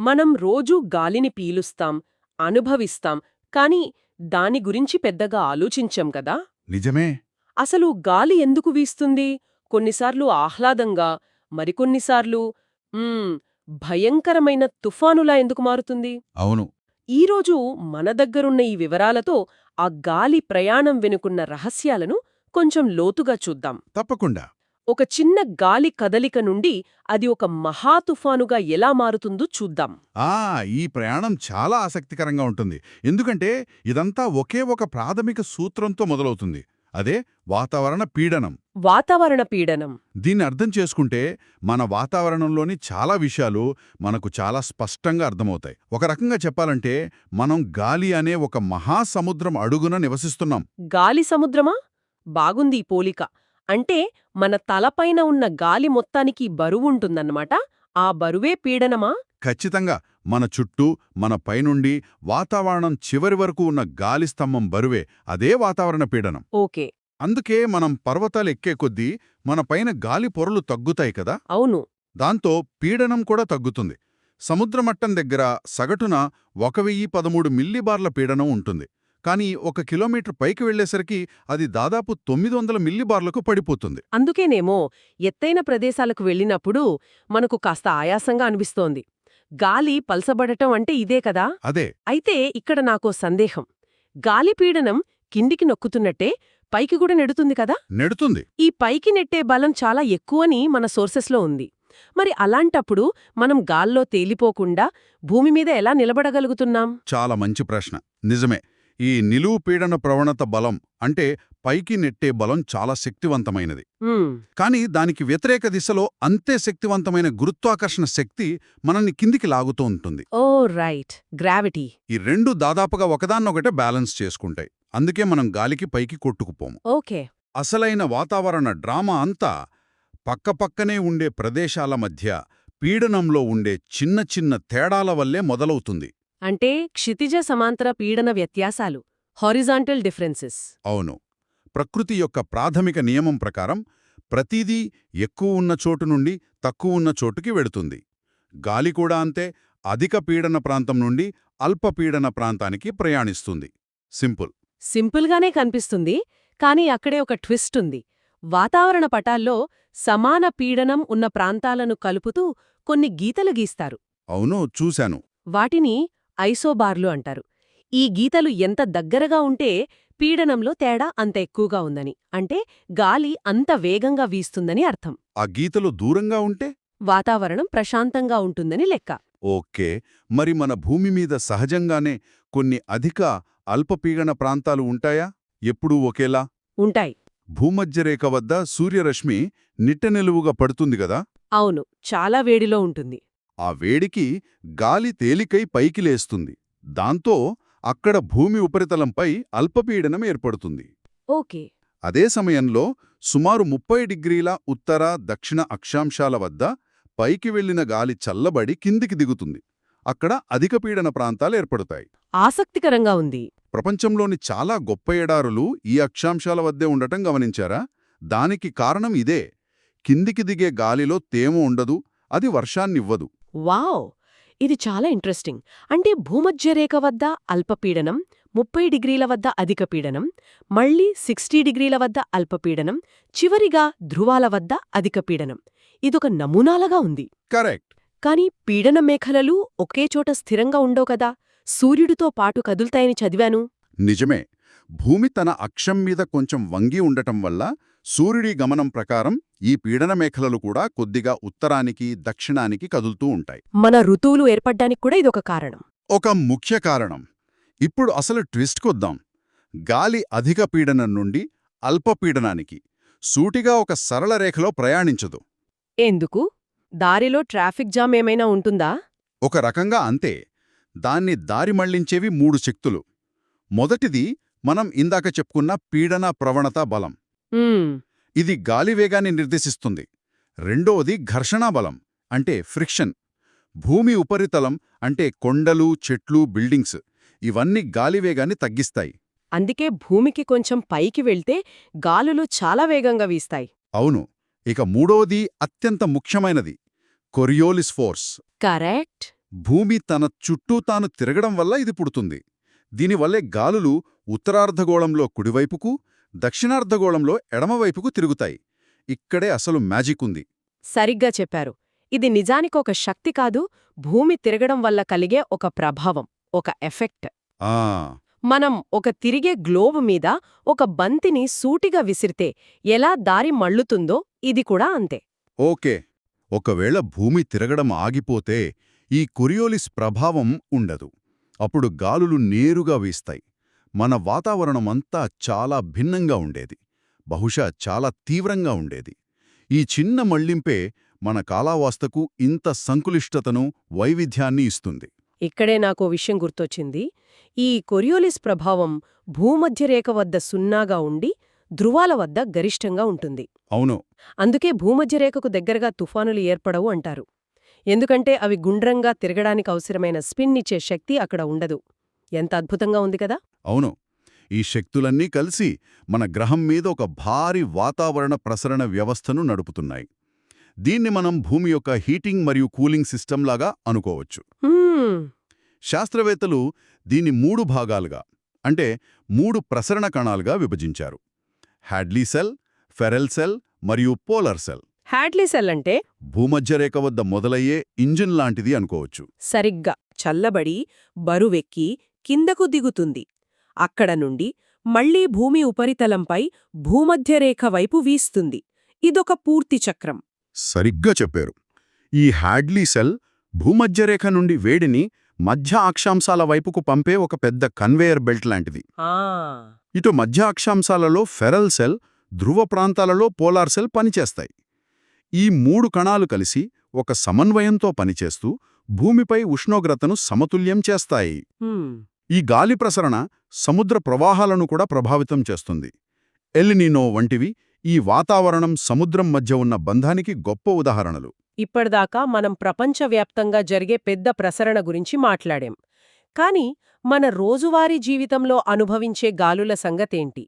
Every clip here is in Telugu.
మనం రోజూ గాలిని పీలుస్తాం అనుభవిస్తాం కాని దాని గురించి పెద్దగా ఆలోచించం కదా? నిజమే. అసలు గాలి ఎందుకు వీస్తుంది? కొన్నిసార్లు ఆహ్లాదంగా మరికొన్నిసార్లు మ్మ్, భయంకరమైన తుఫానులా ఎందుకు మారుతుంది? అవును. ఈరోజు మన దగ్గరున్న ఈ వివరాలతో ఆ గాలి ప్రయాణం వెనుకున్న రహస్యాలను కొంచెం లోతుగా చూద్దాం. తప్పకుండా. ఒక చిన్న గాలి కదలిక నుండి అది ఒక మహా తుఫానుగా ఎలా మారుతుందో చూద్దాం. ఆ ఈ ప్రయాణం చాలా ఆసక్తికరంగా ఉంటుంది. ఎందుకంటే ఇదంతా ఒకే ఒక ప్రాథమిక సూత్రంతో మొదలవుతుంది. అదే వాతావరణ పీడనం. వాతావరణ పీడనం. దీన్ని అర్థం చేసుకుంటే మన వాతావరణంలోని చాలా విషయాలు మనకు చాలా స్పష్టంగా అర్థమవుతాయి. ఒక రకంగా చెప్పాలంటే మనం గాలి అనే ఒక మహాసముద్రం అడుగున నివసిస్తున్నాం. గాలి సముద్రమా? బాగుంది ఈ పోలిక. అంటే మన తలపైన ఉన్న గాలి మొత్తానికి బరువుంటుందన్నమాట ఆ బరువే పీడనమా? ఖచ్చితంగా. మన చుట్టూ మన పైనుండి వాతావరణం చివరి వరకు ఉన్న గాలి స్తంభం బరువే. అదే వాతావరణ పీడనం. ఓకే. అందుకే మనం పర్వతాలు ఎక్కే కొద్దీ మన పైన గాలి పొరలు తగ్గుతాయి కదా? అవును. దాంతో పీడనం కూడా తగ్గుతుంది. సముద్రమట్టం దగ్గర సగటున ఒక వెయ్యి పదమూడు మిల్లీబార్ల పీడనం ఉంటుంది. కానీ ఒక కిలోమీటర్ పైకి వెళ్ళేసరికి అది దాదాపు తొమ్మిది వందల మిల్లీబార్లకు పడిపోతుంది. అందుకేనేమో ఎత్తైన ప్రదేశాలకు వెళ్ళినప్పుడు మనకు కాస్త ఆయాసంగా అనిపిస్తోంది. గాలి పల్సబడటం అంటే ఇదే కదా? అదే. అయితే ఇక్కడ నాకో సందేహం. గాలి పీడనం కిందికి నొక్కుతున్నట్టే పైకి కూడా నెడుతుంది కదా? నెడుతుంది. ఈ పైకి నెట్టే బలం చాలా ఎక్కువని మన సోర్సెస్లో ఉంది. మరి అలాంటప్పుడు మనం గాల్లో తేలిపోకుండా భూమి మీద ఎలా నిలబడగలుగుతున్నాం? చాలా మంచి ప్రశ్న. నిజమే. ఈ నిలువు పీడన ప్రవణత బలం అంటే పైకి నెట్టే బలం చాలా శక్తివంతమైనది. కానీ దానికి వ్యతిరేక దిశలో అంతే శక్తివంతమైన గురుత్వాకర్షణ శక్తి మనల్ని కిందికి లాగుతూ ఉంటుంది. Oh right. గ్రావిటీ. ఈ రెండు దాదాపుగా ఒకదాన్నొకటే బ్యాలెన్స్ చేసుకుంటాయి. అందుకే మనం గాలికి పైకి కొట్టుకుపోము. ఓకే. అసలైన వాతావరణ డ్రామా అంతా పక్కపక్కనే ఉండే ప్రదేశాల మధ్య పీడనంలో ఉండే చిన్న చిన్న తేడాల వల్లే మొదలవుతుంది. అంటే క్షితిజ సమాంతర పీడన వ్యత్యాసాలు హారిజాంటల్ డిఫరెన్సెస్ అవును. ప్రకృతి యొక్క ప్రాథమిక నియమం ప్రకారం ప్రతిదీ ఎక్కువ ఉన్న చోటు నుండి తక్కువ ఉన్న చోటుకి వెడుతుంది గాలి కూడా అంతే అధిక పీడన ప్రాంతం నుండి అల్ప పీడన ప్రాంతానికి ప్రయాణిస్తుంది. సింపుల్. సింపుల్గానే కనిపిస్తుంది కానీ అక్కడే ఒక ట్విస్ట్ ఉంది. వాతావరణ పటాల్లో సమాన పీడనం ఉన్న ప్రాంతాలను కలుపుతూ కొన్ని గీతలు గీస్తారు. అవును చూశాను. వాటిని ఐసోబార్లు అంటారు. ఈ గీతలు ఎంత దగ్గరగా ఉంటే పీడనంలో తేడా అంత ఎక్కువగా ఉందని అంటే గాలి అంత వేగంగా వీస్తుందని అర్థం. ఆ గీతలు దూరంగా ఉంటే? వాతావరణం ప్రశాంతంగా ఉంటుందని లెక్క. ఓకే. మరి మన భూమి మీద సహజంగానే కొన్ని అధిక అల్పపీడన ప్రాంతాలు ఉంటాయా? ఎప్పుడూ ఒకేలా? ఉంటాయి. భూమధ్యరేఖ వద్ద సూర్యరశ్మి నిట్టనిలువుగా పడుతుంది గదా అవును చాలా వేడిలో ఉంటుంది. ఆ వేడికి గాలి తేలికై పైకి లేస్తుంది. దాంతో అక్కడ భూమి ఉపరితలంపై అల్పపీడనం ఏర్పడుతుంది. ఓకే. అదే సమయంలో సుమారు ముప్పై డిగ్రీల ఉత్తర దక్షిణ అక్షాంశాల వద్ద పైకి వెళ్ళిన గాలి చల్లబడి కిందికి దిగుతుంది. అక్కడ అధిక పీడన ప్రాంతాలు ఏర్పడతాయి. ఆసక్తికరంగా ఉంది. ప్రపంచంలోని చాలా గొప్ప ఎడారులు ఈ అక్షాంశాల వద్దే ఉండటం గమనించారా? దానికి కారణం ఇదే. కిందికి దిగే గాలిలో తేమ ఉండదు అది వర్షాన్నివ్వదు. వావ్! ఇది చాలా ఇంట్రెస్టింగ్. అంటే భూమధ్యరేఖ వద్ద అల్పపీడనం ముప్పై డిగ్రీల వద్ద అధిక పీడనం మళ్ళీ సిక్స్టీ డిగ్రీల వద్ద అల్పపీడనం చివరిగా ధృవాల వద్ద అధిక పీడనం. ఇదొక నమూనాలాగా ఉంది. కరెక్ట్. కాని పీడన మేఖలలు ఒకే చోట స్థిరంగా ఉండవు కదా? సూర్యుడితో పాటు కదులుతాయని చదివాను. నిజమే. భూమి తన అక్షం మీద కొంచెం వంగి ఉండటం వల్ల సూర్యుడి గమనం ప్రకారం ఈ పీడన మేఖలలు కూడా కొద్దిగా ఉత్తరానికి దక్షిణానికి కదులుతూ ఉంటాయి. మన ఋతువులు ఏర్పడ్డానికి కూడా ఇదొక కారణం. ఒక ముఖ్య కారణం. ఇప్పుడు అసలు ట్విస్ట్కొద్దాం గాలి అధిక పీడనం నుండి అల్పపీడనానికి సూటిగా ఒక సరళ రేఖలో ప్రయాణించదు. ఎందుకు? దారిలో ట్రాఫిక్ జామ్ ఏమైనా ఉంటుందా? ఒక రకంగా అంతే. దాన్ని దారి మళ్ళించేవి మూడు శక్తులు. మొదటిది మనం ఇందాక చెప్పుకున్న పీడన ప్రవణత బలం. ఇది గాలి వేగాన్ని నిర్దేశిస్తుంది. రెండోది ఘర్షణా బలం అంటే ఫ్రిక్షన్. భూమి ఉపరితలం అంటే కొండలు చెట్లు బిల్డింగ్స్ ఇవన్నీ గాలి వేగాన్ని తగ్గిస్తాయి. అందుకే భూమికి కొంచెం పైకి వెళ్తే గాలులు చాలా వేగంగా వీస్తాయి. అవును. ఇక మూడోది అత్యంత ముఖ్యమైనది కొరియోలిస్ ఫోర్స్. కరెక్ట్. భూమి తన చుట్టూ తాను తిరగడం వల్ల ఇది పుడుతుంది. దీనివల్లే గాలులు ఉత్తరార్ధగోళంలో కుడివైపుకు దక్షిణార్ధగోళంలో ఎడమవైపుకు తిరుగుతాయి. ఇక్కడే అసలు మ్యాజిక్ ఉంది. సరిగ్గా చెప్పారు. ఇది నిజానికొక శక్తి కాదు భూమి తిరగడం వల్ల కలిగే ఒక ప్రభావం ఒక ఎఫెక్ట్. ఆ! మనం ఒక తిరిగే గ్లోబ్ మీద ఒక బంతిని సూటిగా విసిరితే ఎలా దారి మళ్ళుతుందో ఇది కూడా అంతే. ఓకే. ఒకవేళ భూమి తిరగడం ఆగిపోతే ఈ కొరియోలిస్ ప్రభావం ఉండదు. అప్పుడు గాలులు నేరుగా వీస్తాయి. మన వాతావరణమంతా చాలా భిన్నంగా ఉండేది. బహుశా చాలా తీవ్రంగా ఉండేది. ఈ చిన్న మళ్ళింపే మన కాలావాస్తకు ఇంత సంకులిష్టతను వైవిధ్యాన్ని ఇస్తుంది. ఇక్కడే నాకు విషయం గుర్తొచ్చింది. ఈ కొరియోలిస్ ప్రభావం భూమధ్యరేఖ వద్ద సున్నాగా ఉండి ధృవాల వద్ద గరిష్టంగా ఉంటుంది. అవును. అందుకే భూమధ్యరేఖకు దగ్గరగా తుఫానులు ఏర్పడవు అంటారు. ఎందుకంటే అవి గుండ్రంగా తిరగడానికి అవసరమైన స్పిన్ ఇచ్చే శక్తి అక్కడ ఉండదు. ఎంత అద్భుతంగా ఉంది కదా? అవును. ఈ శక్తులన్నీ కలిసి మన గ్రహం మీద ఒక భారీ వాతావరణ ప్రసరణ వ్యవస్థను నడుపుతున్నాయి. దీన్ని మనం భూమి యొక్క హీటింగ్ మరియు కూలింగ్ సిస్టమ్ లాగా అనుకోవచ్చు. శాస్త్రవేత్తలు దీన్ని మూడు భాగాలుగా అంటే మూడు ప్రసరణ కణాలుగా విభజించారు. హ్యాడ్లీ సెల్ ఫెరెల్ సెల్ మరియు పోలర్ సెల్. హ్యాడ్లీ సెల్ అంటే? భూమధ్యరేఖ వద్ద మొదలయ్యే ఇంజిన్ లాంటిది అనుకోవచ్చు. సరిగ్గా చల్లబడి బరువెక్కి కిందకు దిగుతుంది. అక్కడ నుండి మళ్ళీ భూమి ఉపరితలంపై భూమధ్యరేఖ వైపు వీస్తుంది. ఇదొక పూర్తి చక్రం. సరిగ్గా చెప్పారు. ఈ హ్యాడ్లీ సెల్ భూమధ్యరేఖ నుండి వేడిని మధ్య అక్షాంశాల వైపుకు పంపే ఒక పెద్ద కన్వేయర్ బెల్ట్ లాంటిది. ఇటు మధ్య అక్షాంశాలలో ఫెరల్ సెల్ ధ్రువ ప్రాంతాలలో పోలార్ సెల్ పనిచేస్తాయి. ఈ మూడు కణాలు కలిసి ఒక సమన్వయంతో పనిచేస్తూ భూమిపై ఉష్ణోగ్రతను సమతుల్యం చేస్తాయి. ఈ గాలి ప్రసరణ సముద్ర ప్రవాహాలను కూడా ప్రభావితం చేస్తుంది. ఎల్నినో వంటివి ఈ వాతావరణం సముద్రం మధ్య ఉన్న బంధానికి గొప్ప ఉదాహరణలు. ఇప్పటిదాకా మనం ప్రపంచవ్యాప్తంగా జరిగే పెద్ద ప్రసరణ గురించి మాట్లాడాం. కాని మన రోజువారీ జీవితంలో అనుభవించే గాలుల సంగతేంటి?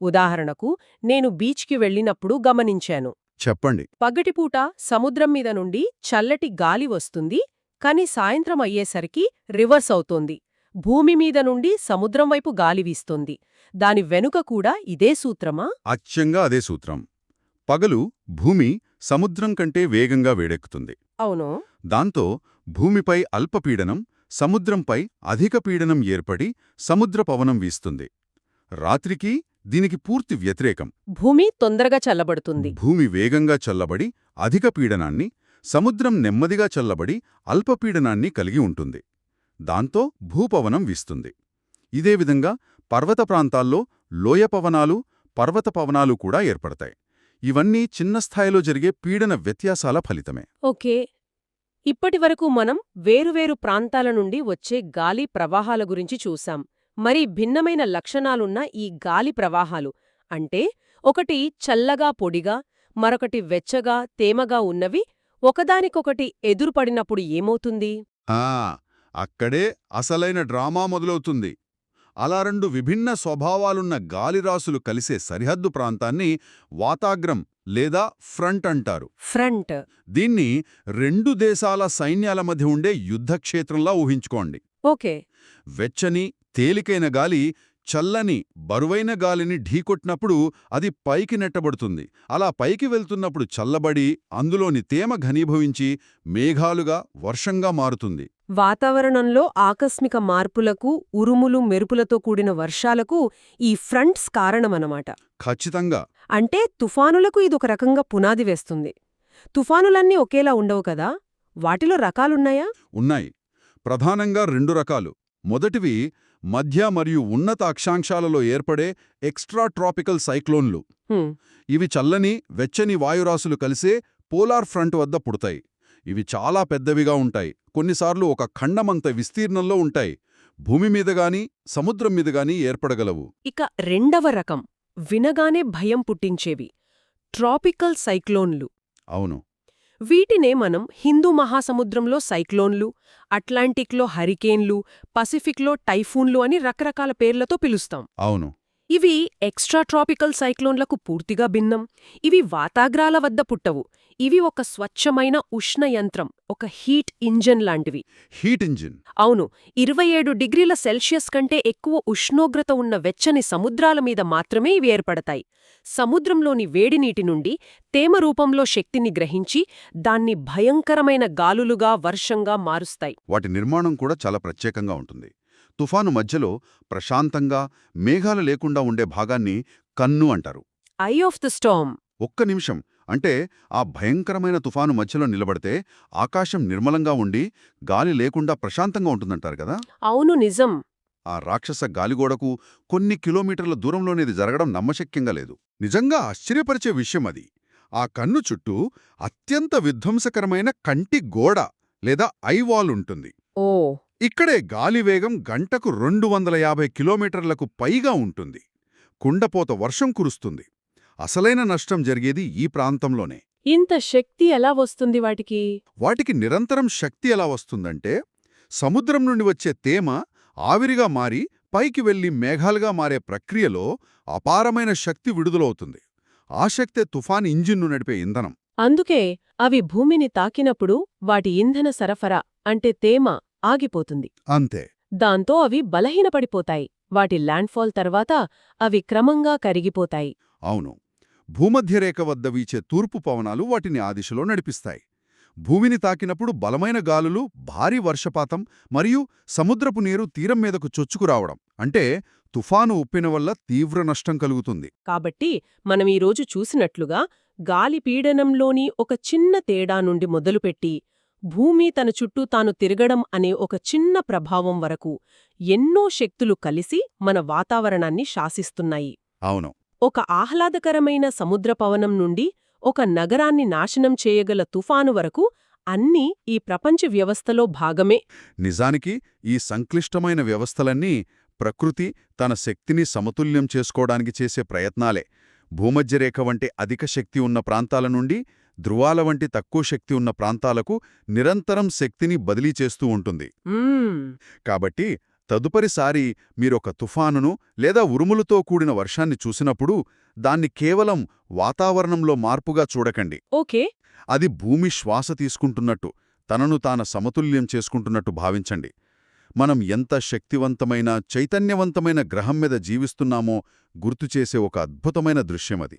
ఉదాహరణకు నేను బీచ్కి వెళ్ళినప్పుడు గమనించాను. చెప్పండి. పగటిపూట సముద్రం మీద నుండి చల్లటి గాలి వస్తుంది కాని సాయంత్రం అయ్యేసరికి రివర్స్ అవుతోంది. భూమి మీద నుండి సముద్రం వైపు గాలి వీస్తోంది. దాని వెనుక కూడా ఇదే సూత్రమా? అచ్చంగా అదే సూత్రం. పగలు భూమి సముద్రం కంటే వేగంగా వేడెక్కుతుంది. అవును. దాంతో భూమిపై అల్పపీడనం సముద్రంపై అధిక పీడనం ఏర్పడి సముద్ర పవనం వీస్తుంది. రాత్రికి దీనికి పూర్తి వ్యతిరేకం. భూమి తొందరగా చల్లబడుతుంది. భూమి వేగంగా చల్లబడి అధిక పీడనాన్ని సముద్రం నెమ్మదిగా చల్లబడి అల్పపీడనాన్ని కలిగి ఉంటుంది. దాంతో భూపవనం వీస్తుంది. ఇదే విధంగా పర్వత ప్రాంతాల్లో లోయ పవనాలు పర్వత పవనాలు కూడా ఏర్పడతాయి. ఇవన్నీ చిన్న స్థాయిలో జరిగే పీడన వ్యత్యాసాల ఫలితమే. ఓకే. ఇప్పటివరకు మనం వేరువేరు ప్రాంతాల నుండి వచ్చే గాలి ప్రవాహాల గురించి చూశాం. మరి భిన్నమైన లక్షణాలున్న ఈ గాలి ప్రవాహాలు అంటే ఒకటి చల్లగా పొడిగా మరొకటి వెచ్చగా తేమగా ఉన్నవి ఒకదానికొకటి ఎదురుపడినప్పుడు ఏమవుతుంది? ఆ అక్కడే అసలైన డ్రామా మొదలవుతుంది. అలా రెండు విభిన్న స్వభావాలున్న గాలిరాసులు కలిసే సరిహద్దు ప్రాంతాన్ని వాతాగ్రం లేదా ఫ్రంట్ అంటారు. ఫ్రంట్. దీన్ని రెండు దేశాల సైన్యాల మధ్య ఉండే యుద్ధక్షేత్రంలా ఊహించుకోండి. ఓకే. వెచ్చని తేలికైన గాలి చల్లని బరువైన గాలిని ఢీకొట్టినప్పుడు అది పైకి నెట్టబడుతుంది. అలా పైకి వెళ్తున్నప్పుడు చల్లబడి అందులోని తేమ ఘనీభవించి మేఘాలుగా వర్షంగా మారుతుంది. వాతావరణంలో ఆకస్మిక మార్పులకు ఉరుములు మెరుపులతో కూడిన వర్షాలకు ఈ ఫ్రంట్స్ కారణమనమాట ఖచ్చితంగా. అంటే తుఫానులకు ఇదొక రకంగా పునాది వేస్తుంది. తుఫానులన్నీ ఒకేలా ఉండవు కదా? వాటిలో రకాలున్నాయా? ఉన్నాయి. ప్రధానంగా రెండు రకాలు. మొదటివి మధ్య మరియు ఉన్నత అక్షాంశాలలో ఏర్పడే ఎక్స్ట్రా ట్రాపికల్ సైక్లోన్లు ఇవి చల్లని వెచ్చని వాయురాసులు కలిసే పోలార్ ఫ్రంట్ వద్ద పుడతాయి. ఇవి చాలా పెద్దవిగా ఉంటాయి. కొన్నిసార్లు ఒక ఖండమంత విస్తీర్ణంలో ఉంటాయి. భూమి మీద గాని సముద్రం మీద గాని ఏర్పడగలవు. ఇక రెండవ రకం. వినగానే భయం పుట్టించేవి. ట్రాపికల్ సైక్లోన్లు. అవును. వీటినే మనం హిందూ మహాసముద్రంలో సైక్లోన్లు అట్లాంటిక్లో హరికేన్లు పసిఫిక్లో టైఫూన్లు అని రకరకాల పేర్లతో పిలుస్తాం. అవును. ఇవి ఎక్స్ట్రా ట్రాపికల్ సైక్లోన్లకు పూర్తిగా భిన్నం. ఇవి వాతాగ్రాల వద్ద పుట్టవు. ఇవి ఒక స్వచ్ఛమైన ఉష్ణ యంత్రం ఒక హీట్ ఇంజన్ లాంటివి. Heat engine. అవును ఇరవై ఏడు డిగ్రీల సెల్సియస్ కంటే ఎక్కువ ఉష్ణోగ్రత ఉన్న వెచ్చని సముద్రాల మీద మాత్రమే ఇవి ఏర్పడతాయి. సముద్రంలోని వేడినీటి నుండి తేమ రూపంలో శక్తిని గ్రహించి దాన్ని భయంకరమైన గాలులుగా వర్షంగా మారుస్తాయి. వాటి నిర్మాణం కూడా చాలా ప్రత్యేకంగా ఉంటుంది. తుఫాను మధ్యలో ప్రశాంతంగా మేఘాలు లేకుండా ఉండే భాగాన్ని కన్ను అంటారు. ఐ ఆఫ్ ద స్టామ్ ఒక్క నిమిషం. అంటే ఆ భయంకరమైన తుఫాను మధ్యలో నిలబడితే ఆకాశం నిర్మలంగా ఉండి గాలి లేకుండా ప్రశాంతంగా ఉంటుందంటారు కదా? అవును నిజం. ఆ రాక్షస గాలిగోడకు కొన్ని కిలోమీటర్ల దూరంలోనే ఇది జరగడం నమ్మశక్యంగా లేదు. నిజంగా ఆశ్చర్యపరిచే విషయం అది. ఆ కన్ను చుట్టూ అత్యంత విధ్వంసకరమైన కంటి గోడ లేదా ఐవాల్ ఉంటుంది. ఓ. ఇక్కడే గాలి వేగం గంటకు రెండు వందల యాభై కిలోమీటర్లకు పైగా ఉంటుంది. కుండపోత వర్షం కురుస్తుంది. అసలైన నష్టం జరిగేది ఈ ప్రాంతంలోనే. ఇంత శక్తి ఎలా వస్తుంది వాటికి? వాటికి నిరంతరం శక్తి ఎలా వస్తుందంటే సముద్రం నుండి వచ్చే తేమ ఆవిరిగా మారి పైకి వెళ్ళి మేఘాలుగా మారే ప్రక్రియలో అపారమైన శక్తి విడుదలవుతుంది. ఆ శక్తే తుఫాన్ ఇంజిన్ను నడిపే ఇంధనం. అందుకే అవి భూమిని తాకినప్పుడు వాటి ఇంధన సరఫరా అంటే తేమ ఆగిపోతుంది. అంతే. దాంతో అవి బలహీనపడిపోతాయి. వాటి ల్యాండ్ఫాల్ తర్వాత అవి క్రమంగా కరిగిపోతాయి. అవును. భూమధ్యరేఖ వద్ద వీచే తూర్పు పవనాలు వాటిని ఆ దిశలో నడిపిస్తాయి. భూమిని తాకినప్పుడు బలమైన గాలులు భారీ వర్షపాతం మరియు సముద్రపు నీరు తీరం మీదకు చొచ్చుకురావడం అంటే తుఫాను ఉప్పిన వల్ల తీవ్ర నష్టం కలుగుతుంది. కాబట్టి మనం ఈరోజు చూసినట్లుగా గాలి పీడనంలోని ఒక చిన్న తేడా నుండి మొదలుపెట్టి భూమి తన చుట్టూ తాను తిరగడం అనే ఒక చిన్న ప్రభావం వరకు ఎన్నో శక్తులు కలిసి మన వాతావరణాన్ని శాసిస్తున్నాయి. అవును. ఒక ఆహ్లాదకరమైన సముద్ర పవనం నుండి ఒక నగరాన్ని నాశనం చేయగల తుఫాను వరకు అన్నీ ఈ ప్రపంచ వ్యవస్థలో భాగమే. నిజానికి ఈ సంక్లిష్టమైన వ్యవస్థలన్నీ ప్రకృతి తన శక్తిని సమతుల్యం చేసుకోవడానికి చేసే ప్రయత్నాలే. భూమధ్యరేఖ వంటి అధిక శక్తి ఉన్న ప్రాంతాల నుండి ధృవాల వంటి తక్కువ శక్తి ఉన్న ప్రాంతాలకు నిరంతరం శక్తిని బదిలీ చేస్తూ ఉంటుంది. కాబట్టి తదుపరిసారి మీరొక తుఫానును లేదా ఉరుములతో కూడిన వర్షాన్ని చూసినప్పుడు దాన్ని కేవలం వాతావరణంలో మార్పుగా చూడకండి. ఓకే. అది భూమి శ్వాస తీసుకుంటున్నట్టు తనను తాన సమతుల్యం చేసుకుంటున్నట్టు భావించండి. మనం ఎంత శక్తివంతమైన చైతన్యవంతమైన గ్రహం మీద జీవిస్తున్నామో గుర్తుచేసే ఒక అద్భుతమైన దృశ్యమది.